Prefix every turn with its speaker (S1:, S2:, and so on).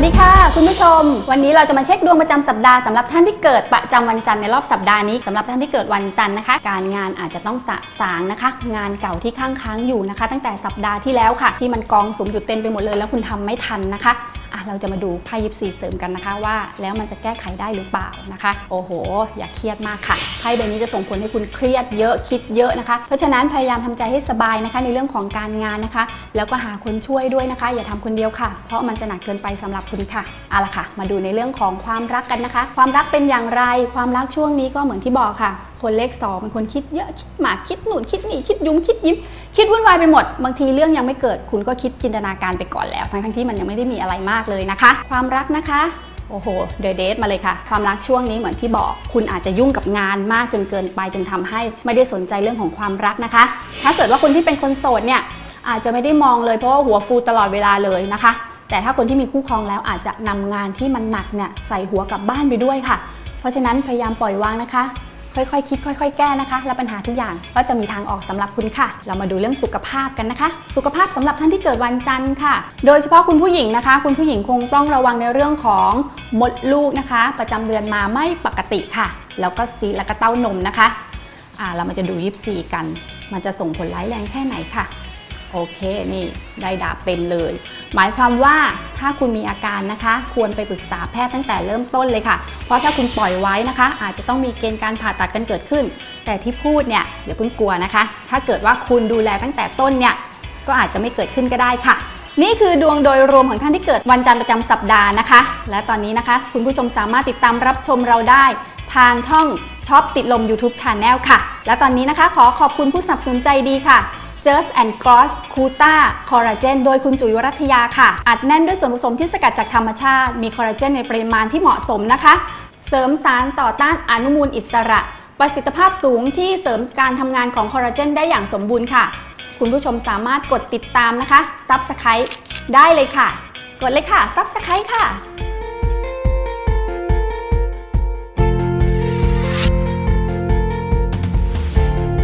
S1: วัสดีค่ะคุณผู้ชม วันนี้เราจะมาเช็คดวงประจำสัปดาห์สำหรับท่านที่เกิดประจำวันจันทร์ในรอบสัปดาห์นี้สำหรับท่านที่เกิดวันจันทร์นะคะ การงานอาจจะต้องสะสางนะคะ งานเก่าที่ค้างค้างอยู่นะคะ ตั้งแต่สัปดาห์ที่แล้วค่ะ ที่มันกองสุมอยู่เต็มไปหมดเลยแล้วคุณทำไม่ทันนะคะ เราจะมาดูไพ่ยิปซีเสริมกันนะคะว่า แล้วมันจะแก้ไขได้หรือเปล่านะคะ โอ้โห อย่าเครียดมากค่ะไพ่ใบนี้จะส่งผลให้คุณเครียดเยอะคิดเยอะนะคะ เพราะฉะนั้นพยายามทำใจให้สบายนะคะ ในเรื่องของการงานนะคะ แล้วก็หาคนช่วยด้วยนะคะ อย่าทำคนเดียวค่ะ เพราะมันจะหนักเกินไปสำหรับคุณค่ะเอาละค่ะ มาดูในเรื่องของความรักกันนะคะ ความรักเป็นอย่างไร ความรักช่วงนี้ก็เหมือนที่บอกค่ะ คนเลขสองเป็นคนคิดเยอะคิดหมากคิดหนุนคิดหนีคิดยุ้มคิดยิ้มคิดวุ่นวายไปหมด บางทีเรื่องยังไม่เกิด คุณก็คิดจินตนาการไปก่อนแล้ว ทั้งทั้งที่มันยังไม่ได้มีอะไรมากเลยนะคะ ความรักนะคะโอ้โห เดอะเดทมาเลยค่ะ ความรักช่วงนี้เหมือนที่บอก คุณอาจจะยุ่งกับงานมากจนเกินไปจนทำให้ไม่ได้สนใจเรื่องของความรักนะคะ ถ้าเกิดว่าคนที่เป็นคนโสดเนี่ยอาจจะไม่ได้มองเลยเพราะว่าหัวฟูตลอดเวลาเลยนะคะ แต่ถ้าคนที่มีคู่ครองแล้วอาจจะนำงานที่มันหนักเนี่ยใส่หัวกลับบ้านไปด้วยค่ะ เพราะฉะนั้นพยายามปล่อยวางนะคะ ค่อยๆคิดค่อย ๆ แก้นะคะ และปัญหาทุกอย่างก็จะมีทางออกสำหรับคุณค่ะ เรามาดูเรื่องสุขภาพกันนะคะ สุขภาพสำหรับท่านที่เกิดวันจันทร์ค่ะ โดยเฉพาะคุณผู้หญิงนะคะ คุณผู้หญิงคงต้องระวังในเรื่องของมดลูกนะคะ ประจำเดือนมาไม่ปกติค่ะ แล้วก็ซีและก็เต้านมนะคะอ่าเรามาจะดูยิปซีกัน มันจะส่งผลร้ายแรงแค่ไหนค่ะ โอเคนี่ได้ดาบเต็มเลย หมายความว่าถ้าคุณมีอาการนะคะ ควรไปปรึกษาแพทย์ตั้งแต่เริ่มต้นเลยค่ะ เพราะถ้าคุณปล่อยไว้นะคะ อาจจะต้องมีเกณฑ์การผ่าตัดกันเกิดขึ้น แต่ที่พูดเนี่ยอย่าเพิ่งกลัวนะคะ ถ้าเกิดว่าคุณดูแลตั้งแต่ต้นเนี่ยก็อาจจะไม่เกิดขึ้นก็ได้ค่ะ นี่คือดวงโดยรวมของท่านที่เกิดวันจันทร์ประจำสัปดาห์นะคะ และตอนนี้นะคะ คุณผู้ชมสามารถติดตามรับชมเราได้ ทางช่องช็อปติดลม YouTube Channel ค่ะ และตอนนี้นะคะ ขอขอบคุณผู้สนับสนุนใจดีค่ะ Just and Gloss Kuta Collagen โดยคุณจุ๋ยวรัตยาค่ะ อัดแน่นด้วยส่วนผสมที่สกัดจากธรรมชาติ มีคอลลาเจนในปริมาณที่เหมาะสมนะคะ เสริมสารต่อต้านอนุมูลอิสระ ประสิทธิภาพสูงที่เสริมการทำงานของคอลลาเจนได้อย่างสมบูรณ์ค่ะ คุณผู้ชมสามารถกดติดตามนะคะ Subscribe ได้เลยค่ะ กดเลยค่ะ Subscribe ค่ะ